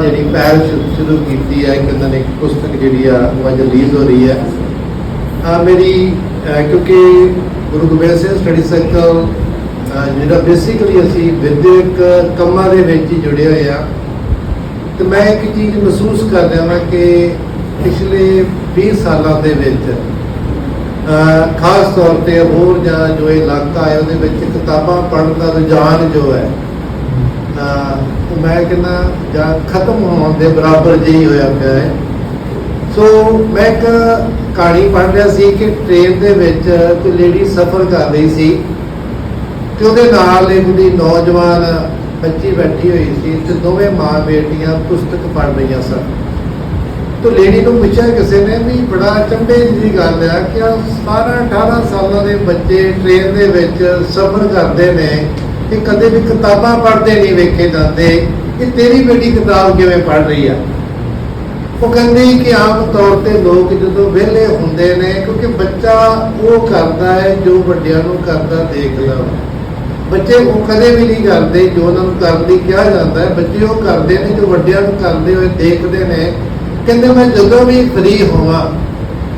ਜਿਹੜੀ ਪਹਿਲ ਸ਼ੁਰੂ- ਕੀਤੀ ਹੈ ਕਿ ਉਹਨਾਂ ਨੇ ਇੱਕ ਪੁਸਤਕ ਜਿਹੜੀ ਆ ਉਹ ਅੱਜ ਰਿਲੀਜ਼ ਹੋ ਰਹੀ ਹੈ। ਆ ਮੇਰੀ ਕਿਉਂਕਿ ਗੁਰੂ ਗੋਬਿੰਦ ਸਿੰਘ ਸਟੱਡੀ ਸਰਕਲ ਜਿਹੜਾ ਬੇਸਿਕਲੀ ਅਸੀਂ ਵਿਦਿਅਕ ਕੰਮਾਂ ਦੇ ਵਿੱਚ ਹੀ ਜੁੜੇ ਹੋਏ ਆ, ਤੇ ਮੈਂ ਇੱਕ ਚੀਜ਼ ਮਹਿਸੂਸ ਕਰ ਰਿਹਾ ਹਾਂ ਕਿ ਪਿਛਲੇ 20 ਸਾਲਾਂ ਦੇ ਵਿੱਚ ਖਾਸ ਤੌਰ ਤੇ ਹੋਰ ਜਾਂ ਜੋ ਇਲਾਕਾ ਹੈ ਉਹਦੇ ਵਿੱਚ ਕਿਤਾਬਾਂ ਪੜ੍ਹਨ ਦਾ ਰੁਝਾਨ ਜੋ ਹੈ ਅਹ, ਮੈਂ ਕਹਿੰਦਾ ਜਾਂ ਖਤਮ ਹੋਣ ਦੇ ਬਰਾਬਰ ਜਿਹੀ ਹੋਇਆ ਪਿਆ ਹੈ। ਸੋ ਮੈਂ ਇੱਕ ਕਹਾਣੀ ਪੜ੍ਹ ਰਿਹਾ ਸੀ ਕਿ ਟ੍ਰੇਨ ਦੇ ਵਿੱਚ ਕੋਈ ਲੇਡੀ ਸਫ਼ਰ ਕਰ ਰਹੀ ਸੀ ਤੇ ਉਹਦੇ ਨਾਲ ਇੱਕ ਦੀ ਨੌਜਵਾਨ ਬੱਚੀ ਬੈਠੀ ਹੋਈ ਸੀ ਤੇ ਦੋਵੇਂ ਮਾਂ ਬੇਟੀਆਂ ਪੁਸਤਕ ਪੜ੍ਹ ਰਹੀਆਂ ਸਨ। ਤੋ ਲੇਡੀ ਨੂੰ ਪੁੱਛਿਆ ਕਿਸੇ ਨੇ ਵੀ ਬੜਾ ਚੰਬੇ ਦੀ ਗੱਲ ਆ ਕਿ ਆਹ 17 18 ਸਾਲਾਂ ਦੇ ਬੱਚੇ ਟ੍ਰੇਨ ਦੇ ਵਿੱਚ ਸਫ਼ਰ ਕਰਦੇ ਨੇ। ਇਹ ਕਦੇ ਵੀ ਕਿਤਾਬਾਂ ਪੜ੍ਹਦੇ ਨਹੀਂ ਵੇਖੇ ਜਾਂਦੇ। ਕਿ ਤੇਰੀ ਬੇਟੀ ਕਿਤਾਬ ਕਿਵੇਂ ਪੜ੍ਹ ਰਹੀ ਆ? ਉਹ ਕਹਿੰਦੇ ਕਿ ਆਮ ਤੌਰ ਤੇ ਲੋਕ ਜਦੋਂ ਵਿਹਲੇ ਹੁੰਦੇ ਨੇ, ਕਿਉਂਕਿ ਬੱਚਾ ਉਹ ਕਰਦਾ ਹੈ ਜੋ ਵੱਡਿਆਂ ਨੂੰ ਕਰਦਾ ਦੇਖ ਲਓ ਬੱਚੇ ਉਹ ਕਦੇ ਵੀ ਨਹੀਂ ਕਰਦੇ ਜੋ ਉਹਨਾਂ ਨੂੰ ਕਰਨ ਲਈ ਕਿਹਾ ਜਾਂਦਾ ਹੈ। ਬੱਚੇ ਉਹ ਕਰਦੇ ਨੇ ਜੋ ਵੱਡਿਆਂ ਨੂੰ ਕਰਦੇ ਹੋਏ ਦੇਖਦੇ ਨੇ। ਕਹਿੰਦੇ ਮੈਂ ਜਦੋਂ ਵੀ ਫ੍ਰੀ ਹੋਵਾਂ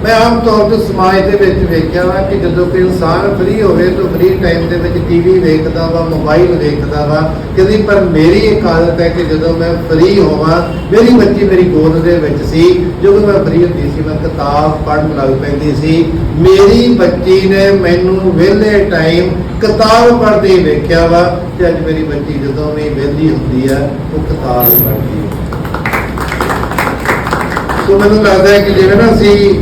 ਮੈਂ ਆਮ ਤੌਰ ਤੇ ਸਮਾਜ ਦੇ ਵਿੱਚ ਵੇਖਿਆ ਵਾ ਕਿ ਜਦੋਂ ਕੋਈ ਇਨਸਾਨ ਫ੍ਰੀ ਹੋਵੇ ਤਾਂ ਫ੍ਰੀ ਟਾਈਮ ਦੇ ਵਿੱਚ ਟੀਵੀ ਵੇਖਦਾ ਵਾ ਮੋਬਾਈਲ ਵੇਖਦਾ ਵਾ, ਕਦੀ ਪਰ ਮੇਰੀ ਇੱਕ ਆਦਤ ਹੈ ਕਿ ਜਦੋਂ ਮੈਂ ਫ੍ਰੀ ਹੋਵਾਂ, ਮੇਰੀ ਬੱਚੀ ਮੇਰੀ ਗੋਦ ਦੇ ਵਿੱਚ ਸੀ, ਜਦੋਂ ਮੈਂ ਫ੍ਰੀ ਹੁੰਦੀ ਸੀ, ਮੈਂ ਕਿਤਾਬ ਪੜ੍ਹਨ ਲੱਗ ਪੈਂਦੀ ਸੀ, ਮੇਰੀ ਬੱਚੀ ਨੇ ਮੈਨੂੰ ਵਿਹਲੇ ਟਾਈਮ ਕਿਤਾਬ ਪੜ੍ਹਦੇ ਵੇਖਿਆ ਵਾ ਤੇ ਅੱਜ ਮੇਰੀ ਬੱਚੀ ਜਦੋਂ ਵੀ ਵਿਹਲੀ ਹੁੰਦੀ ਆ, ਉਹ ਕਿਤਾਬ ਪੜ੍ਹਦੀ ਸੋ ਮੈਨੂੰ ਲੱਗਦਾ ਹੈ ਕਿ ਜਿਵੇਂ ਨਾ ਅਸੀਂ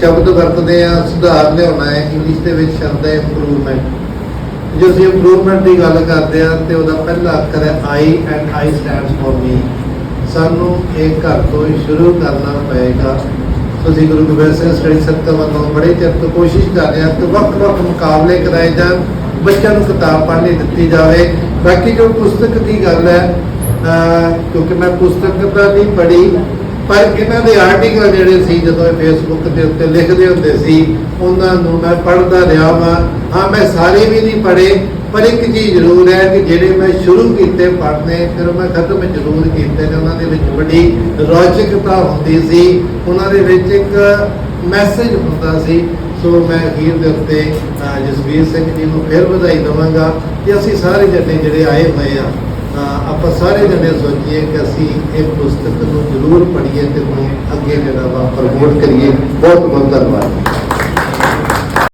ਸ਼ਬਦ ਵਰਤਦੇ ਆ, ਸੁਧਾਰ ਲਿਆਉਣਾ ਹੈ ਇੰਗਲਿਸ਼ ਦੇ ਵਿੱਚ ਸ਼ਬਦ ਹੈ ਇੰਪਰੂਵਮੈਂਟ ਜੋ ਅਸੀਂ ਇੰਪਰੂਵਮੈਂਟ ਦੀ ਗੱਲ ਕਰਦੇ ਆ ਤੇ ਉਹਦਾ ਪਹਿਲਾ ਅੱਖਰ ਹੈ I and I stands for me ਸਾਨੂੰ ਇਹ ਘਰ ਤੋਂ ਹੀ ਸ਼ੁਰੂ ਕਰਨਾ ਪਏਗਾ। ਤੁਸੀਂ ਗੁਰੂ ਗੋਬਿੰਦ ਸਿੰਘ ਸਟੱਡੀ ਸਰਕਲ ਵੱਲੋਂ ਬੜੇ ਚਿਰ ਤੋਂ ਕੋਸ਼ਿਸ਼ ਕਰ ਰਹੇ ਹਾਂ ਕਿ ਵੱਖ-ਵੱਖ ਮੁਕਾਬਲੇ ਕਰਾਏ ਜਾਣ, ਬੱਚਿਆਂ ਨੂੰ ਕਿਤਾਬ ਪੜ੍ਹਨੀ ਦਿੱਤੀ ਜਾਵੇ। ਬਾਕੀ ਜੋ ਪੁਸਤਕ ਦੀ ਗੱਲ ਹੈ ਕਿਉਂਕਿ ਮੈਂ ਪੁਸਤਕ ਤਾਂ ਨਹੀਂ ਪੜ੍ਹੀ ਪਰ ਇਹਨਾਂ ਦੇ ਆਰਟੀਕਲ ਜਿਹੜੇ ਸੀ, ਜਦੋਂ ਇਹ ਫੇਸਬੁੱਕ ਦੇ ਉੱਤੇ ਲਿਖਦੇ ਹੁੰਦੇ ਸੀ, ਉਹਨਾਂ ਨੂੰ ਮੈਂ ਪੜ੍ਹਦਾ ਰਿਹਾ ਵਾਂ। ਹਾਂ, ਮੈਂ ਸਾਰੇ ਵੀ ਨਹੀਂ ਪੜ੍ਹੇ, ਪਰ ਇੱਕ ਚੀਜ਼ ਜ਼ਰੂਰ ਹੈ ਕਿ ਜਿਹੜੇ ਮੈਂ ਸ਼ੁਰੂ ਕੀਤੇ ਪੜ੍ਹਨੇ, ਫਿਰ ਮੈਂ ਖਤਮ ਜ਼ਰੂਰ ਕੀਤੇ ਨੇ। ਉਹਨਾਂ ਦੇ ਵਿੱਚ ਵੱਡੀ ਰੌਚਕਤਾ ਹੁੰਦੀ ਸੀ। ਉਹਨਾਂ ਦੇ ਵਿੱਚ ਇੱਕ ਮੈਸੇਜ ਹੁੰਦਾ ਸੀ। ਸੋ ਮੈਂ ਅਖੀਰ ਦੇ ਉੱਤੇ ਜਸਵੀਰ ਸਿੰਘ ਜੀ ਨੂੰ ਫਿਰ ਵਧਾਈ ਦਵਾਂਗਾ ਕਿ ਅਸੀਂ ਸਾਰੇ ਜਣੇ ਜਿਹੜੇ ਆਏ ਹੋਏ ਆ ਆਪਾਂ ਸਾਰੇ ਜਣੇ ਸੋਚੀਏ ਕਿ ਅਸੀਂ ਇਹ ਪੁਸਤਕ ਨੂੰ ਜ਼ਰੂਰ ਪੜ੍ਹੀਏ ਤੇ ਉਹਨੂੰ ਅੱਗੇ ਜਿਹੜਾ ਵਾ ਪ੍ਰਮੋਟ ਕਰੀਏ। ਬਹੁਤ ਬਹੁਤ ਧੰਨਵਾਦ।